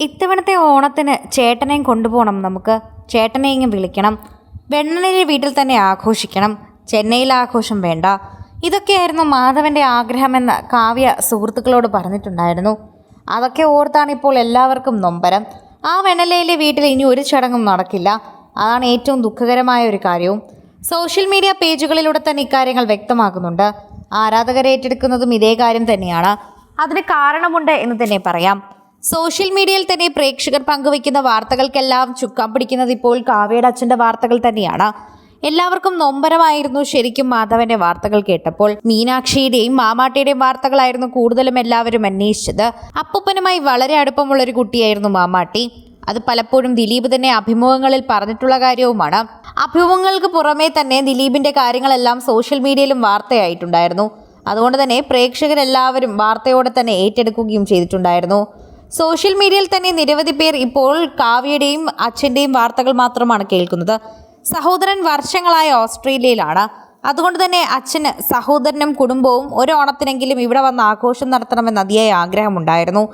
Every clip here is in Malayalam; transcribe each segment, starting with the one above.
ഇത്തവണത്തെ ഓണത്തിന് ചേട്ടനെയും കൊണ്ടുപോകണം നമുക്ക്. ചേട്ടനെയും വിളിക്കണം. വെണ്ണനിലെ വീട്ടിൽ തന്നെ ആഘോഷിക്കണം. ചെന്നൈയിൽ ആഘോഷം വേണ്ട. ഇതൊക്കെയായിരുന്നു മാധവന്റെ ആഗ്രഹമെന്ന് കാവ്യ സുഹൃത്തുക്കളോട് പറഞ്ഞിട്ടുണ്ടായിരുന്നു. അതൊക്കെ ഓർത്താണ് ഇപ്പോൾ എല്ലാവർക്കും നൊമ്പരം. ആ വെണ്ണലയിലെ വീട്ടിൽ ഇനി ഒരു ചടങ്ങും നടക്കില്ല. അതാണ് ഏറ്റവും ദുഃഖകരമായ ഒരു കാര്യവും. സോഷ്യൽ മീഡിയ പേജുകളിലൂടെ തന്നെ ഇക്കാര്യങ്ങൾ വ്യക്തമാക്കുന്നുണ്ട്. ആരാധകരെ ഏറ്റെടുക്കുന്നതും ഇതേ കാര്യം തന്നെയാണ്. അതിന് കാരണമുണ്ട് എന്ന് തന്നെ പറയാം. സോഷ്യൽ മീഡിയയിൽ തന്നെ പ്രേക്ഷകർ പങ്കുവയ്ക്കുന്ന വാർത്തകൾക്കെല്ലാം ചുക്കാൻ പിടിക്കുന്നത് ഇപ്പോൾ കാവ്യയുടെ അച്ഛന്റെ വാർത്തകൾ തന്നെയാണ്. എല്ലാവർക്കും നൊമ്പരമായിരുന്നു ശരിക്കും മാധവന്റെ വാർത്തകൾ കേട്ടപ്പോൾ. മീനാക്ഷിയുടെയും മാമാട്ടിയുടെയും വാർത്തകളായിരുന്നു കൂടുതലും എല്ലാവരും അന്വേഷിച്ചത്. അപ്പൂപ്പനുമായി വളരെ അടുപ്പമുള്ള ഒരു കുട്ടിയായിരുന്നു മാമാട്ടി. അത് പലപ്പോഴും ദിലീപ് തന്നെ അഭിമുഖങ്ങളിൽ പറഞ്ഞിട്ടുള്ള കാര്യവുമാണ്. അഭിമുഖങ്ങൾക്ക് പുറമേ തന്നെ ദിലീപിന്റെ കാര്യങ്ങളെല്ലാം സോഷ്യൽ മീഡിയയിലും വാർത്തയായിട്ടുണ്ടായിരുന്നു. അതുകൊണ്ട് തന്നെ പ്രേക്ഷകരെല്ലാവരും വാർത്തയോടെ തന്നെ ഏറ്റെടുക്കുകയും ചെയ്തിട്ടുണ്ടായിരുന്നു. സോഷ്യൽ മീഡിയയിൽ തന്നെ നിരവധി പേർ ഇപ്പോൾ കാവ്യയുടെയും അച്ഛന്റെയും വാർത്തകൾ മാത്രമാണ് കേൾക്കുന്നത്. സഹോദരൻ വർഷങ്ങളായ ഓസ്ട്രേലിയയിലാണ്. അതുകൊണ്ട് തന്നെ അച്ഛന് സഹോദരനും കുടുംബവും ഒരു ഓണത്തിനെങ്കിലും ഇവിടെ വന്ന് ആഘോഷം നടത്തണമെന്ന് അതിയായ ആഗ്രഹമുണ്ടായിരുന്നു.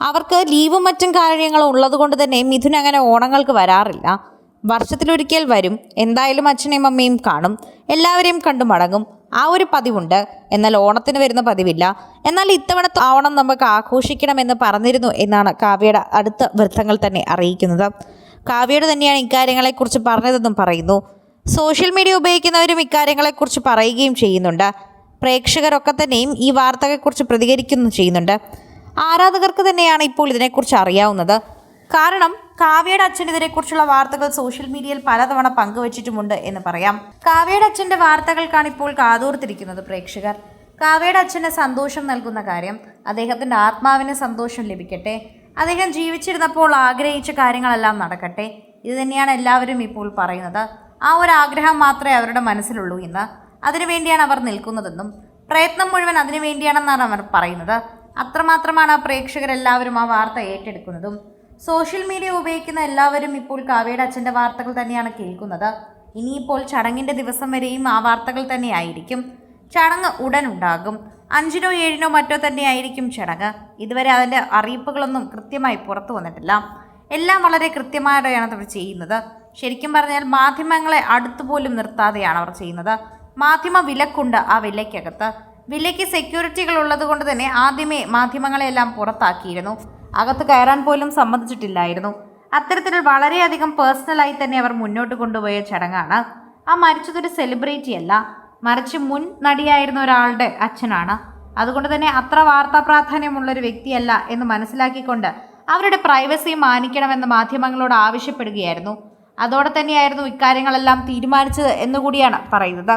അവർക്ക് ലീവും മറ്റും കാര്യങ്ങളും ഉള്ളതുകൊണ്ട് തന്നെ മിഥുൻ അങ്ങനെ ഓണങ്ങൾക്ക് വരാറില്ല. വർഷത്തിലൊരിക്കൽ വരും. എന്തായാലും അച്ഛനെയും അമ്മയും കാണും. എല്ലാവരെയും കണ്ടു മടങ്ങും. ആ ഒരു പതിവുണ്ട്. എന്നാൽ ഓണത്തിന് വരുന്ന പതിവില്ല. എന്നാൽ ഇത്തവണ ഓണം നമുക്ക് ആഘോഷിക്കണമെന്ന് പറഞ്ഞിരുന്നു എന്നാണ് കാവ്യയുടെ അടുത്ത വൃത്തങ്ങൾ തന്നെ അറിയിക്കുന്നത്. കാവ്യയുടെ തന്നെയാണ് ഇക്കാര്യങ്ങളെക്കുറിച്ച് പറഞ്ഞതെന്നും പറയുന്നു. സോഷ്യൽ മീഡിയ ഉപയോഗിക്കുന്നവരും ഇക്കാര്യങ്ങളെക്കുറിച്ച് പറയുകയും ചെയ്യുന്നുണ്ട്. പ്രേക്ഷകരൊക്കെ തന്നെയും ഈ വാർത്തകളെക്കുറിച്ച് പ്രതികരിക്കുന്നു ചെയ്യുന്നുണ്ട്. ആരാധകർക്ക് തന്നെയാണ് ഇപ്പോൾ ഇതിനെക്കുറിച്ച് അറിയാവുന്നത്. കാരണം കാവ്യയുടെ അച്ഛനെതിരെ കുറിച്ചുള്ള വാർത്തകൾ സോഷ്യൽ മീഡിയയിൽ പലതവണ പങ്കുവച്ചിട്ടുമുണ്ട് എന്ന് പറയാം. കാവ്യയുടെ അച്ഛന്റെ വാർത്തകൾക്കാണ് ഇപ്പോൾ കാതോർത്തിരിക്കുന്നത് പ്രേക്ഷകർ. കാവ്യയുടെ അച്ഛന് സന്തോഷം നൽകുന്ന കാര്യം അദ്ദേഹത്തിന്റെ ആത്മാവിന് സന്തോഷം ലഭിക്കട്ടെ. അദ്ദേഹം ജീവിച്ചിരുന്നപ്പോൾ ആഗ്രഹിച്ച കാര്യങ്ങളെല്ലാം നടക്കട്ടെ. ഇത് തന്നെയാണ് എല്ലാവരും ഇപ്പോൾ പറയുന്നത്. ആ ഒരു ആഗ്രഹം മാത്രമേ അവരുടെ മനസ്സിലുള്ളൂ എന്ന്. അതിനുവേണ്ടിയാണ് അവർ നിൽക്കുന്നതെന്നും പ്രയത്നം മുഴുവൻ അതിനുവേണ്ടിയാണെന്നാണ് അവർ പറയുന്നത്. അത്രമാത്രമാണ് പ്രേക്ഷകരെല്ലാവരും ആ വാർത്ത ഏറ്റെടുക്കുന്നതും. സോഷ്യൽ മീഡിയ ഉപയോഗിക്കുന്ന എല്ലാവരും ഇപ്പോൾ കാവ്യയുടെ അച്ഛന്റെ വാർത്തകൾ തന്നെയാണ് കേൾക്കുന്നത്. ഇനിയിപ്പോൾ ചടങ്ങിന്റെ ദിവസം വരെയും ആ വാർത്തകൾ തന്നെയായിരിക്കും. ചടങ്ങ് ഉടൻ ഉണ്ടാകും അഞ്ചിനോ ഏഴിനോ മറ്റോ തന്നെയായിരിക്കും ചടങ്ങ്. ഇതുവരെ അതിന്റെ അറിയിപ്പുകളൊന്നും കൃത്യമായി പുറത്തു വന്നിട്ടില്ല. എല്ലാം വളരെ കൃത്യമായാണ് അവർ ചെയ്യുന്നത്. ശരിക്കും പറഞ്ഞാൽ മാധ്യമങ്ങളെ അടുത്തുപോലും നിർത്താതെയാണ് അവർ ചെയ്യുന്നത്. മാധ്യമ വിലക്കുണ്ട് ആ വിലയ്ക്കകത്ത്. വിലയ്ക്ക് സെക്യൂരിറ്റികൾ ഉള്ളത് കൊണ്ട് തന്നെ ആദ്യമേ മാധ്യമങ്ങളെല്ലാം പുറത്താക്കിയിരുന്നു. അകത്ത് കയറാൻ പോലും സമ്മതിച്ചിട്ടില്ലായിരുന്നു. അത്തരത്തിൽ വളരെയധികം പേഴ്സണലായി തന്നെ അവർ മുന്നോട്ട് കൊണ്ടുപോയ ചടങ്ങാണ്. ആ മരിച്ചതൊരു സെലിബ്രിറ്റി അല്ല മറിച്ച് മുൻ നടിയായിരുന്ന ഒരാളുടെ അച്ഛനാണ്. അതുകൊണ്ട് തന്നെ അത്ര വാർത്താ പ്രാധാന്യമുള്ളൊരു വ്യക്തിയല്ല എന്ന് മനസ്സിലാക്കിക്കൊണ്ട് അവരുടെ പ്രൈവസി മാനിക്കണമെന്ന് മാധ്യമങ്ങളോട് ആവശ്യപ്പെടുകയായിരുന്നു. അതോടെ തന്നെയായിരുന്നു ഇക്കാര്യങ്ങളെല്ലാം തീരുമാനിച്ചത് എന്നുകൂടിയാണ് പറയുന്നത്.